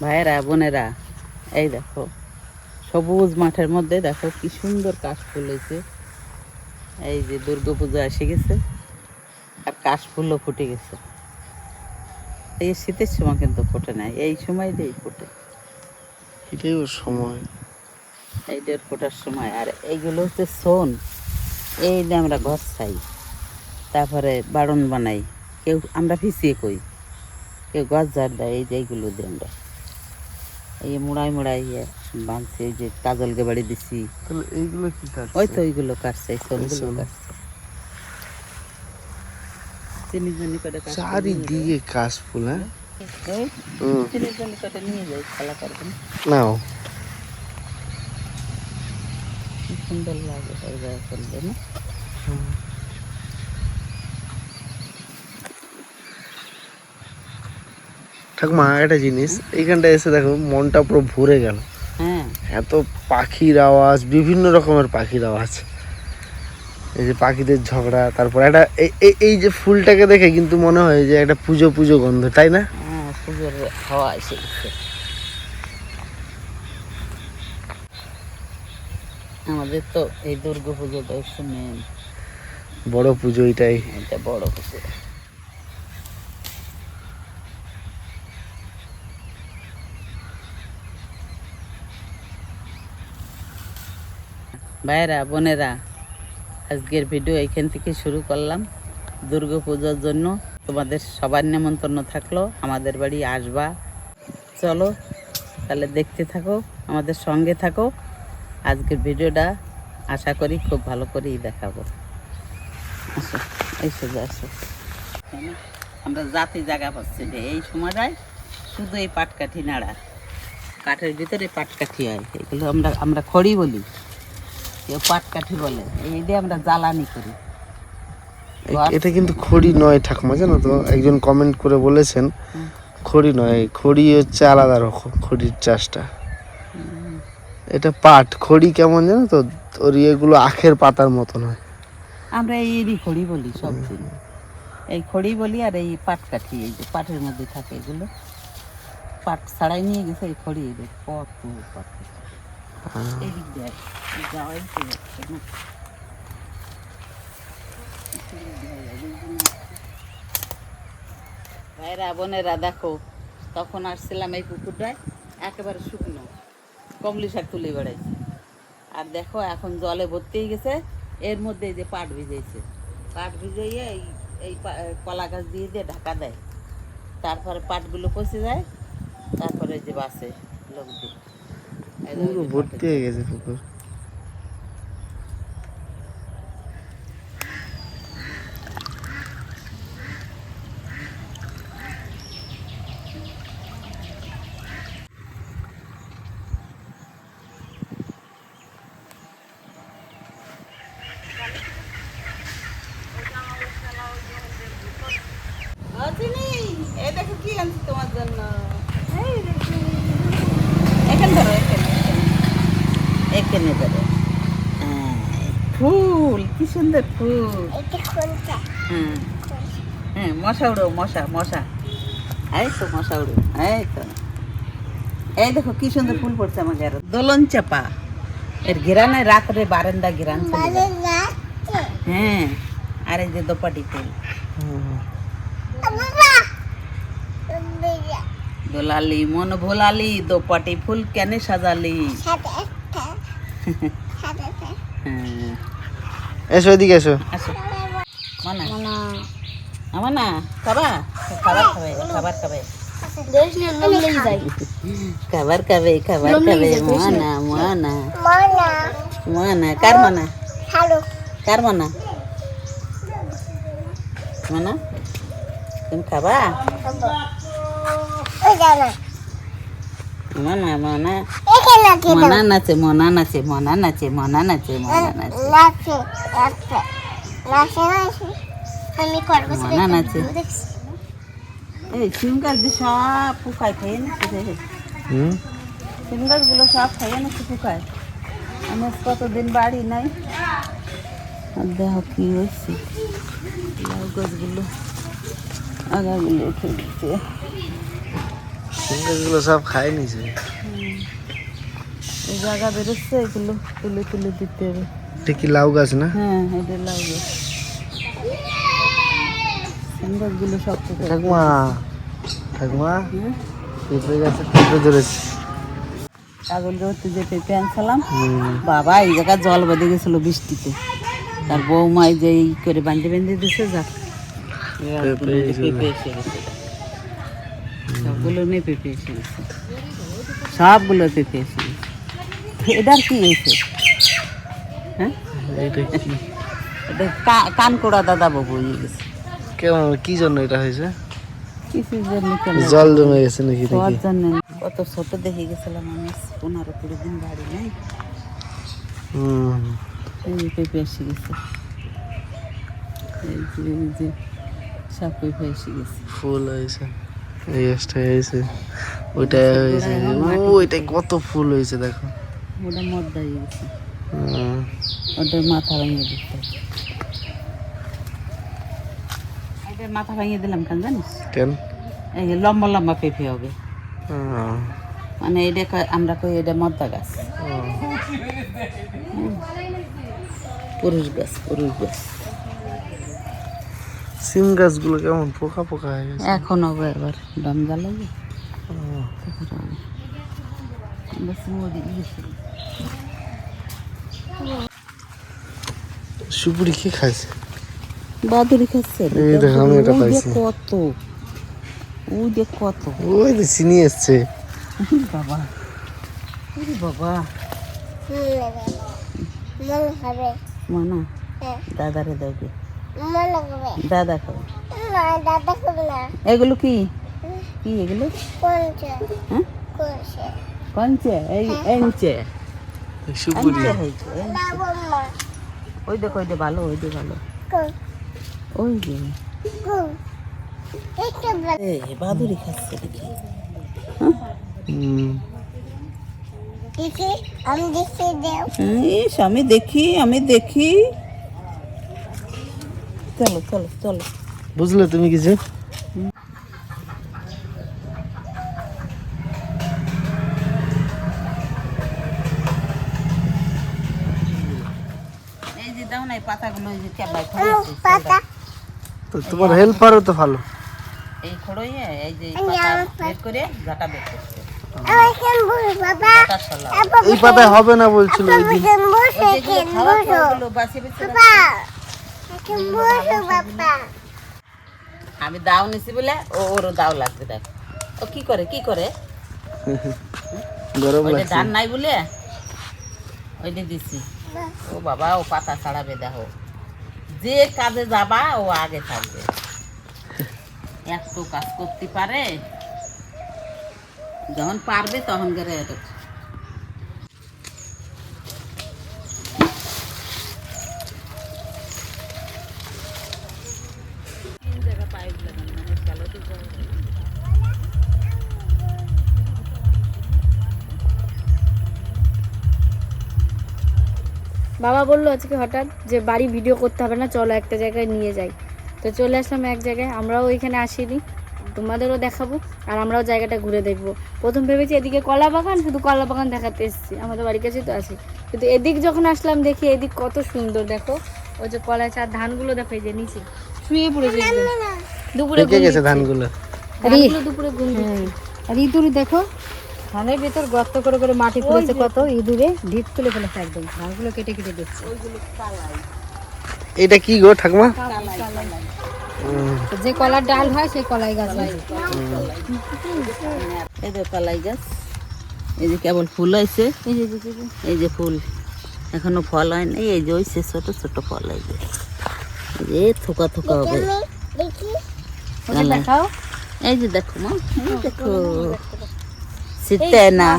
ভাইয়েরা বোনেরা এই দেখো সবুজ মাঠের মধ্যে দেখো কি সুন্দর কাশ ফুল হয়েছে এই যে দুর্গা পুজো এসে গেছে আর কাশ ফুলও ফুটে গেছে। এই শীতের সময় কিন্তু ফোটে না এই সময় দিয়েই ফোটে। এটাই ওর সময় এইটার ফোটার সময়। আর এইগুলো হচ্ছে সোন এই দিয়ে আমরা ঘর ছাই তারপরে বাড়ন বানাই কেউ আমরা ফিসিয়ে কই কেউ গাছ ঝাড় দেয় এই যে এইগুলো দিয়ে আমরা এই মুড়াই মুড়াই ইয়ে বাঁধছি এই যে কাজলকে বাড়ি দিছি। তাহলে এইগুলো কি কাজ ওই তো ওইগুলো কাটছে এই সোনগুলো শোন। কাটছে। চিনি জনি করে কাটছে চারিদিকে কাশ ফুল হ্যাঁ? এই হুম। চিনি জনি করে নিয়ে যাই খেলা করবেন নাও। কি সুন্দর লাগে সব জায়গা করলে না? ঠাকুমা একটা জিনিস এইখানটা এসে দেখো মনটা পুরো ভরে গেল। হ্যাঁ। এত পাখির আওয়াজ বিভিন্ন রকমের পাখির আওয়াজ। এই যে পাখিদের ঝগড়া তারপর একটা এই- এই যে ফুলটাকে দেখে কিন্তু মনে হয় যে একটা পুজো পুজো গন্ধ তাই না? হ্যাঁ পুজোর হাওয়া এসে আমাদের তো এই দুর্গা পুজোটা একটু মেন বড় পুজো এটাই। এটা বড় পুজো। ভাইয়েরা বোনেরা, আজকের ভিডিও এখান থেকে শুরু করলাম। দুর্গা পুজোর জন্য তোমাদের সবার নেমন্তন্ন থাকল, আমাদের বাড়ি আসবা। চলো, তাহলে দেখতে থাকো, আমাদের সঙ্গে থাকো। আজকের ভিডিওটা আশা করি খুব ভালো করেই দেখাবো। আসো, এই আসো। আমরা জাতি জায়গা পাচ্ছি যে এই সময়টায় শুধু এই পাটকাঠি নাড়া। কাঠের ভিতরে পাটকাঠি হয়, এগুলো আমরা আমরা খড়ি বলি। কেউ পাটকাঠি বলে। এই দিয়ে আমরা জ্বালানি করি। এটা কিন্তু খড়ি নয় ঠাকুমা জানো তো? একজন কমেন্ট করে বলেছেন খড়ি নয় খড়ি হচ্ছে আলাদা রকম খড়ির চাষটা। এটা পাট খড়ি কেমন জানো তো? ওর ইয়েগুলো আখের পাতার মতন হয় আমরা এইরই খড়ি বলি সব এই খড়ি বলি আর এই পাটকাঠি এই যে পাটের মধ্যে থাকে এগুলো। পাট ছাড়াই নিয়ে গেছে এই খড়ি এই যে কত পাট। এই দিক না ভাইরা বোনেরা দেখো তখন আসছিলাম এই পুকুরটায় একেবারে শুকনো কমলি শাক তুলে বেড়াইছে। আর দেখো এখন জলে ভর্তি গেছে এর মধ্যে এই যে পাট ভিজেছে পাট ভিজাইয়ে এই এই কলা গাছ দিয়ে দিয়ে ঢাকা দেয়। তারপরে পাটগুলো পচে যায় তারপরে যে বাসে লোক দিয়ে। ভর্তি হয়ে গেছে পুকুর ও, চিনি, এই দেখো কি আনছি তোমার জন্য এই দেখো। এখানে ধরো এখানে এখানে ধরো হ্যাঁ, ফুল কি সুন্দর ফুল। হ্যাঁ হ্যাঁ মশা উড়ো মশা মশা। এই তো মশা উড়ো এই তো। এই দেখো কি সুন্দর ফুল পড়ছে আমাকে আর দোলন চাপা। এর ঘেরানে রাত্রে বারান্দা ঘেরান হ্যাঁ আর এই যে দোপাটি ফুল। দোলালি মন ভোলালি দোপাটি ফুল কেন সাজালি। এসো এদিকে এসো। মানা আমার না খাবা? খাবার খাবে খাবার খাবে। খাবার খাবে খাবার খাবে। মানা মানা। মানা। কার মানা? কার মানা? মানা তুমি খাবা? মানা মানা মনা নাচে মনা নাচে মনা নাচে মনা নাচে মনা নাচে আমি করব মনা নাচে এই সিম গাছ দিয়ে সব পোকায় খেয়ে রে। হুম সিম গাছগুলো সব খাইয়ে নিচ্ছে পোকায় আমি কতদিন বাড়ি নাই দেখো কি হয়েছে লাউ গাছগুলো আগাগুলো খেয়ে দিচ্ছে সব খাই নিছে। এই জায়গা বেরোচ্ছে এগুলো তুলে তুলে দিতে হবে। এটা কি লাউ গাছ না? হ্যাঁ এটা লাগবে সিম গাছগুলো সব ঠাকুমা ঠাকুমা? পেঁপে গাছে পেঁপে ধরেছে। কাগজ ধরতে যে পেঁপে আনছিলাম বাবা এই জায়গায় জল বেঁধে গেছিল বৃষ্টিতে। তার বৌমাই যে এই করে বাঁধে বেঁধে দিছে যাক। পেঁপে এসে গেছে। সবগুলো নেই পেঁপে সবগুলো এসে এটার কি হয়েছে? হ্যাঁ? এটা কানকোড়া দাদা বাবু হয়ে গেছে। কেমন কি জন্য এটা হয়েছে? জন্য জল জমে গেছে নাকি খাওয়ার জন্য কত ছোট দেখে গেছিলাম আমি পনেরো কুড়ি দিন বাড়ি নেই। হুম। পেঁপে এসে গেছে। এই যে সব পেঁপে এসে গেছে। ফুল হয়েছে। এই গাছটা হয়েছে। ওইটা হয়েছে। ও কত ফুল হয়েছে দেখো। ওটা মদ্দা হয়ে ওটার মাথা ভাঙিয়ে দিতে। এটার মাথা ভাঙিয়ে দিলাম কেন জানিস? কেন? এই লম্বা লম্বা পেঁপে হবে। মানে এটা আমরা কই এটা মদ্দা গাছ। পুরুষ গাছ পুরুষ গাছ। সিম গাছগুলো কেমন? পোকা পোকা হয়ে গেছে? এখন হবে এবার। মুড়ি গেছে। সুপুরি কি খাইছে? বাদুরি খাচ্ছে। এই দেখো, আমি এটা পাইছি। কত? ওই যে কত? ওই যে চিনি এসছে। বাবা। ওরে বাবা। মন হবে মানা হ্যাঁ। দাদারে দেবে হবে দাদা খাবে। না দাদা করবে না। এগুলো কি? কি এগুলো? কোনছে হ্যাঁ? কঞ্চে। এই এনচে সুপুরি। এনচে ওই দেখো ওই যে ভালো ওই যে ভালো। ওই যে। বাদুরি খাচ্ছে আমি দেখি আমি দেখি। চলো চলো চলো। বুঝলে তুমি কিছু? এই যে দাও না এই পাতাগুলো এই যে কেবাই পাতা। তো তোমার হেল্পারও তো ভালো। এই খড়ইয়ে এই যে পাতা বের করে বের করছে। এই পাতায় হবে না বলছিল ওই দিন। আমি দাও নিছি বলে ও ওরও দাও লাগবে দেখ। ও কি করে কি করে? গরম লাগছে। ধান নাই বলে ওইটা দিছি। ও বাবা ও পাতা ছাড়াবে দেখো। যে কাজে যাবা ও আগে থাকবে। এত কাজ করতে পারে যখন পারবে তখন করে বাবা বলল আজকে হঠাৎ যে বাড়ি ভিডিও করতে হবে না, চলো একটা জায়গায় নিয়ে যাই। তো চলে আসলাম এক জায়গায়, আমরাও ওইখানে আসিনি, তোমাদেরও দেখাবো আর আমরাও জায়গাটা ঘুরে দেখব। প্রথম ভেবেছি এদিকে কলা বাগান, শুধু কলা বাগান দেখাতে এসেছি, আমাদের বাড়ির কাছেই তো আছে। কিন্তু এদিক যখন আসলাম দেখি এদিক কত সুন্দর, দেখো। ওই যে কলা চার ধানগুলো দেখো, এই যে নিচে শুয়ে পড়েছে। দুপুরে পেকে গেছে ধানগুলো। দুপুরে আর ইঁদুরে দেখো ধানের ভিতর গর্ত করে করে মাটি খুঁড়েছে কত ইঁদুরে ঢিপ তুলে ফেলেছে একদম। ধানগুলো কেটে কেটে দিচ্ছে। এটা কি গো ঠাকুমা? তো যে কলার ডাল হয় সেই কলাই গাছ হয়। এই যে কলাই গাছ। এই যে কেবল ফুল হয়েছে। এই যে ফুল। এখনও ফল হয় নাই। এই যে হয়েছে ছোট ছোট ফল এই যে। এই যে থোকা থোকা হবে। দেখাও। এই যে দেখো মা। দেখো। শীতে না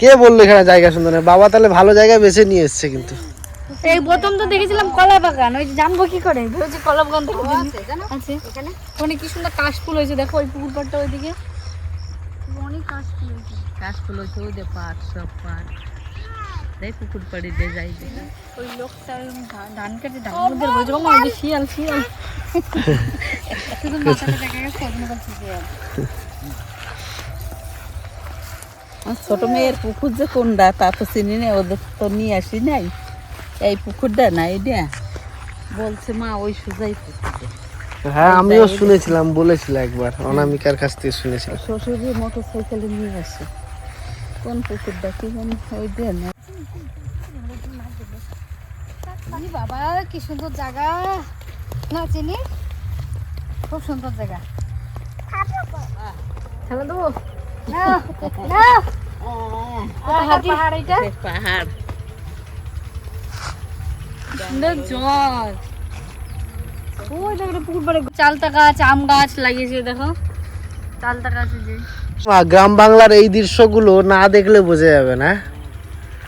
কে বলল এখানে জায়গা সুন্দর না বাবা তাহলে ভালো জায়গা বেছে নিয়ে এসছে কিন্তু। এই প্রথম তো দেখেছিলাম কলা বাগান ওই যে জানব কি করে? ভেবেছি কলা বাগান থেকে আছে এখানে? ওখানে কি সুন্দর কাশ ফুল হয়েছে দেখো ওই পুকুর পাড়টা ওইদিকে। অনেক কাশ ফুল হয়েছে। কাশ ফুল হচ্ছে ওই যে পাট সব পাট দেখ পুকুর পাড়ি দিয়ে যাই ওই লোকটা ধান কেটে ধান মধ্যে বলছে মামা ওই শিয়াল শিয়াল। শুধু মাথাটা দেখা গেছে অন্য কাছে শিয়াল ছোট মেয়ের পুকুর যে কোনটা তা তো চিনি না ওদের তো নিয়ে আসি নাই। এই পুকুরটা না। এইটা বলছে মা ওই সুজাই পুকুরটা। হ্যাঁ আমিও শুনেছিলাম বলেছিল একবার। অনামিকার কাছ থেকে শুনেছিলাম। শ্বশুরই মোটর সাইকেলে নিয়ে আসে। কোন পুকুরটা কি ওই দিয়ে না ই বাবা কি সুন্দর জায়গা। না চিনি? খুব সুন্দর জায়গা। খেলা দেবো? নাও, নাও। কোথাকার পাহাড় এটা? সে পাহাড়। সুন্দর জল। ওই দেখো পুকুর চালতা গাছ আম গাছ লাগিয়েছে দেখো। চালতা গাছ যে। গ্রাম বাংলার এই দৃশ্যগুলো না দেখলে বোঝা যাবে না।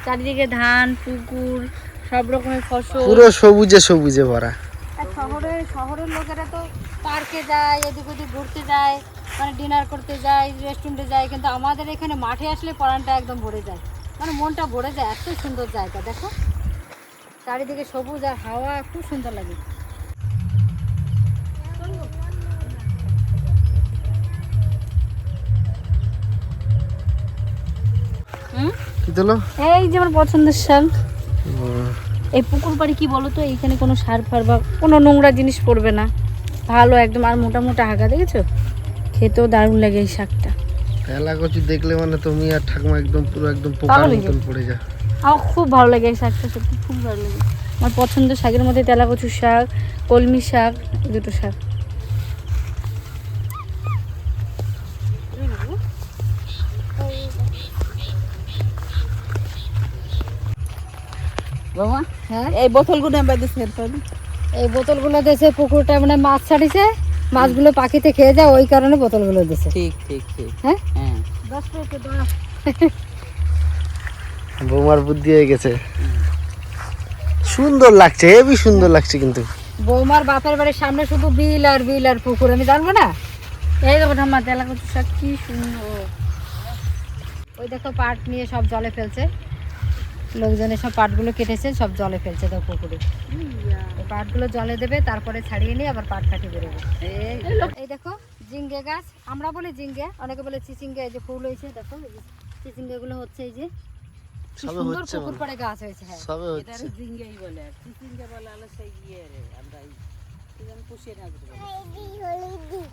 চারিদিকে ধান পুকুর সব রকমের ফসল। পুরো সবুজে সবুজে ভরা। শহরে শহরের লোকেরা তো পার্কে যায় এদিক ওদিক ঘুরতে যায় মানে ডিনার করতে যায় রেস্টুরেন্টে যায় কিন্তু আমাদের এখানে মাঠে আসলে পরানটা একদম ভরে যায়। মানে মনটা ভরে যায় এত সুন্দর জায়গা দেখো। চারিদিকে সবুজ আর হাওয়া খুব সুন্দর লাগে। হুম? এই যে আমার পছন্দের শাল। এই পুকুর পাড়ে কি বলো তো এইখানে কোনো সার ফার বা কোনো নোংরা জিনিস পড়বে না। ভালো একদম আর মোটা মোটা হাঁকা দেখেছ? খেতেও দারুণ লাগে এই শাকটা। এলা কচু দেখলে মানে তুমি আর ঠাকুমা একদম পুরো একদম পোকার মতন পড়ে যা আমার খুব ভালো লাগে এই শাকটা সত্যি খুব ভালো লাগে। আমার পছন্দের শাকের মধ্যে তেলা কচুর শাক কলমি শাক দুটো শাক। বাবা হ্যাঁ? এই বোতলগুলো সের পাবি এই বোতলগুলো দেশে পুকুরটা মানে মাছ ছাড়িছে মাছগুলো পাখিতে খেয়ে যায় ওই কারণে বোতলগুলো দেশে ঠিক ঠিক ঠিক। হ্যাঁ? হ্যাঁ। দশ বৌমার বুদ্ধি হয়ে গেছে। সুন্দর লাগছে হেবি সুন্দর লাগছে কিন্তু। বৌমার বাপের বাড়ির সামনে শুধু বিল আর বিল আর পুকুর আমি জানব না? এই দেখো ঠাম্মা তেলা কচু শাক কি সুন্দর। ওই দেখো পাট নিয়ে সব জলে ফেলছে। লোকজনে সব পাটগুলো কেটেছে সব জলে ফেলছে তো পুকুরে। এই পাটগুলো জলে দেবে তারপরে ছাড়িয়ে নিয়ে আবার পাট কাটি বেরোবে। এই এই দেখো জিঙ্গে গাছ। আমরা বলি জিঙ্গে অনেকে বলে চিচিঙ্গে এই যে ফুল হয়েছে দেখো এই যে চিচিঙ্গে গুলো হচ্ছে এই যে সুন্দর পুকুর পাড়ে গাছ হয়েছে হ্যাঁ। জিঙ্গেই বলে আর চিচিঙ্গা বলে আলো সেই ইয়ে রে আমরা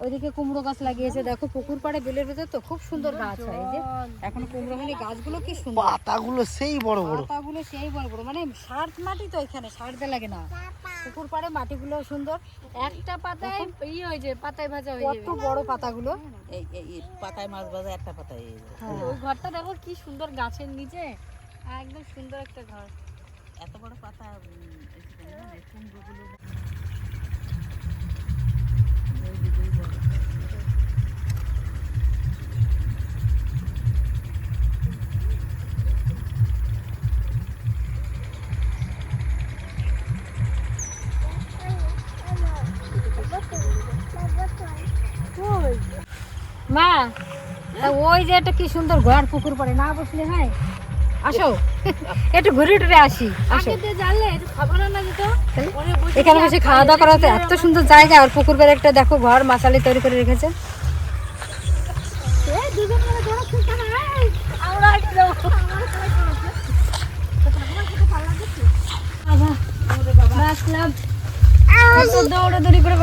ওইদিকে কুমড়ো গাছ লাগিয়েছে। দেখো পুকুর পাড়ে বিলের ভেতর তো খুব সুন্দর গাছ হয়। এই যে এখন কুমড়ো হয়নি গাছগুলো কি সুন্দর। পাতাগুলো সেই বড় বড়। পাতাগুলো সেই বড় বড়। মানে সার মাটি তো এখানে সার দিয়ে লাগে না। পুকুর পাড়ে মাটিগুলো সুন্দর। একটা পাতায় ইয়ে হয়েছে পাতায় ভাজা হয়ে কত বড় পাতাগুলো। এই এই পাতায় মাছ ভাজা একটা পাতায় হ্যাঁ, ওই ঘরটা দেখো কি সুন্দর গাছের নিচে। একদম সুন্দর একটা ঘর। এত বড় পাতা যে কুমড়োগুলো। মা তা ওই যে একটা কি সুন্দর ঘর পুকুর পড়ে না বসলে হয়? আসো। একটু ঘুরে টুরে আসি। আসো। এখানে বসে খাওয়া দাওয়া করা তো এত সুন্দর জায়গা আর পুকুর একটা দেখো ঘর মাসালি তৈরি করে রেখেছে। দৌড়াদৌড়ি করে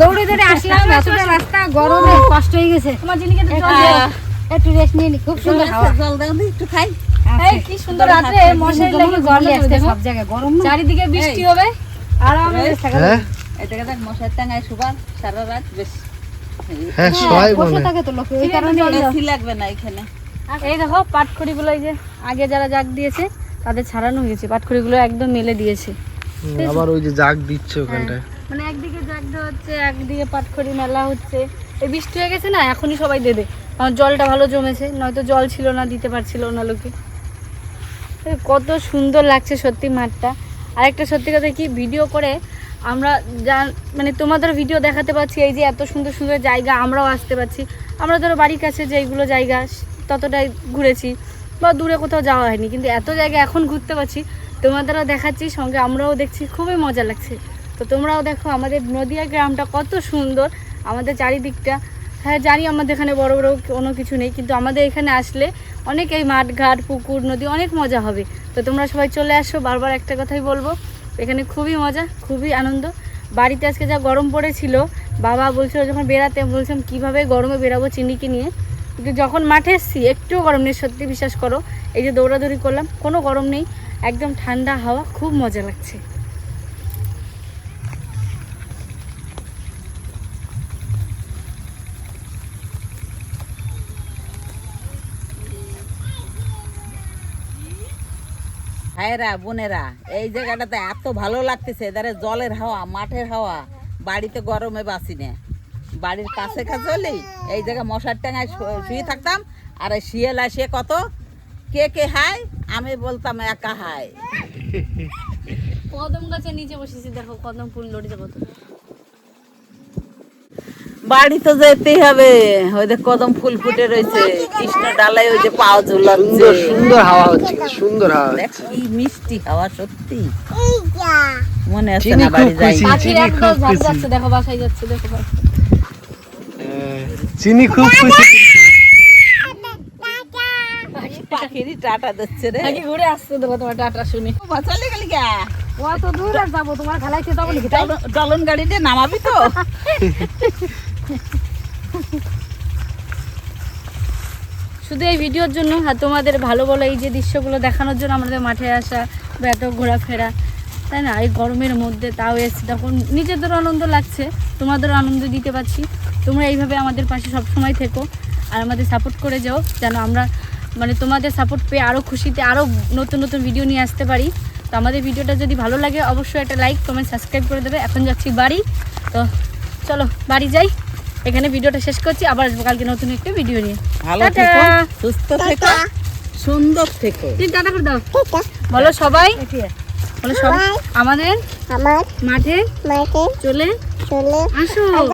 দৌড়ে দৌড়ে আসলাম এতটা রাস্তা গরমে কষ্ট হয়ে গেছে। তোমার জিনিকে একটু রেস্ট নিয়ে নি খুব সুন্দর হাওয়া। জল দাও দি একটু খাই। এই কি সুন্দর রাত্রে মশারি লাগে গরমে সব জায়গায় গরম না। চারিদিকে বৃষ্টি হবে আরামে থাকা যাবে। হ্যাঁ। এই মশার টাঙায় শুবার সারা রাত বেশ। হ্যাঁ সবাই বসে বলে। থাকে তো লোকে ওই কারণে বেশি লাগবে না এখানে। এই দেখো পাটখড়িগুলো এই যে আগে যারা জাগ দিয়েছে তাদের ছাড়ানো হয়েছে। পাটখড়িগুলো একদম মেলে দিয়েছে। আবার ওই যে জাগ দিচ্ছে ওখানটায়। মানে একদিকে জাগ দেওয়া হচ্ছে একদিকে পাটখড়ি মেলা হচ্ছে। এই বৃষ্টি হয়ে গেছে না এখনই সবাই দেবে। কারণ জলটা ভালো জমেছে, নয়তো জল ছিল না, দিতে পারছিল না লোকে। কত সুন্দর লাগছে সত্যি মাঠটা। আরেকটা সত্যি কথা কি ভিডিও করে আমরা যা মানে তোমাদের ভিডিও দেখাতে পাচ্ছি এই যে এত সুন্দর সুন্দর জায়গা, আমরাও আসতে পারছি। আমরা ধরো বাড়ির কাছে যেইগুলো জায়গা, ততটাই ঘুরেছি, বা দূরে কোথাও যাওয়া হয়নি, কিন্তু এত জায়গা এখন ঘুরতে পারছি। তোমাদেরও দেখাচ্ছি, সঙ্গে আমরাও দেখছি, খুবই মজা লাগছে। তো তোমরাও দেখো, আমাদের নদিয়া গ্রামটা কত সুন্দর, আমাদের চারিদিকটা। হ্যাঁ জানি আমাদের এখানে বড় বড় কোনো কিছু নেই, কিন্তু আমাদের এখানে আসলে অনেক এই মাঠ, ঘাট, পুকুর, নদী অনেক মজা হবে। তো তোমরা সবাই চলে আসো, বারবার একটা কথাই বলব, এখানে খুবই মজা, খুবই আনন্দ। বাড়িতে আজকে যা গরম পড়েছিল, বাবা বলছিল যখন বেড়াতে বলছিলাম, কীভাবে গরমে বেরাবো চিনিকে নিয়ে? কিন্তু যখন মাঠে এসেছি, একটুও গরম নেই, সত্যি বিশ্বাস করো, এই যে দৌড়াদৌড়ি করলাম, কোনো গরম নেই, একদম ঠান্ডা হাওয়া, খুব মজা লাগছে। ভাইরা বোনেরা, এই জায়গাটাতে এত ভালো লাগতেছে। এদারে জলের হাওয়া, মাঠের হাওয়া, বাড়িতে গরমে বাসি না। বাড়ির কাছে কাছে হলেই এই জায়গায় মশার ট্যাঙায় শুয়ে থাকতাম। আর শিয়াল আসে কত? কে কে হায়? আমি বলতাম একা হায়। কদম গাছে নিচে বসেছি, দেখো কদম ফুল লড়ে যাব বাড়ি তো যেতেই হবে। ওই যে কদম ফুল ফুটে রয়েছে। কৃষ্ণ ডালায় ওই যে পাও ঝুলাচ্ছে। সুন্দর সুন্দর হাওয়া হচ্ছে সুন্দর হাওয়া দেখ হচ্ছে। কি মিষ্টি হাওয়া সত্যি। মনে আছে চিনি না বাড়ি খুব যাই। খুশি। পাখির চিনি ঝাঁক যাচ্ছে দেখো বাসায় যাচ্ছে দেখো পাখি। চিনি খুব খুশি। পাখিরই টাটা দিচ্ছে রে। পাখি ঘুরে আসছে দেখো তোমার টাটা শুনে। ও, চলে গেলি গা? অত দূর আর যাব তোমার খেলাইতে যাব নাকি? ডলন গাড়িতে নামাবি তো? শুধু এই ভিডিওর জন্য, আর তোমাদের ভালো ভালো এই যে দৃশ্যগুলো দেখানোর জন্য আমাদের মাঠে আসা বা এত ঘোরাফেরা, তাই না? এই গরমের মধ্যে তাও এসে তখন নিজেদেরও আনন্দ লাগছে, তোমাদেরও আনন্দ দিতে পারছি। তোমরা এইভাবে আমাদের পাশে সব সময় থেকো, আর আমাদের সাপোর্ট করে যাও, যেন আমরা মানে তোমাদের সাপোর্ট পেয়ে আরও খুশিতে আরও নতুন নতুন ভিডিও নিয়ে আসতে পারি। তো আমাদের ভিডিওটা যদি ভালো লাগে, অবশ্যই একটা লাইক কমেন্ট সাবস্ক্রাইব করে দেবে। এখন যাচ্ছি বাড়ি। তো চলো, বাড়ি যাই। এখানে ভিডিওটা শেষ করছি আবার আসব কালকে নতুন একটা ভিডিও নিয়ে। ভালো থেকো সুস্থ থেকো সুন্দর থেকো। টাটা করে দাও। বলো সবাই বলো সবাই আমাদের আমার মাঠে মাঠে চলে চলে আসো।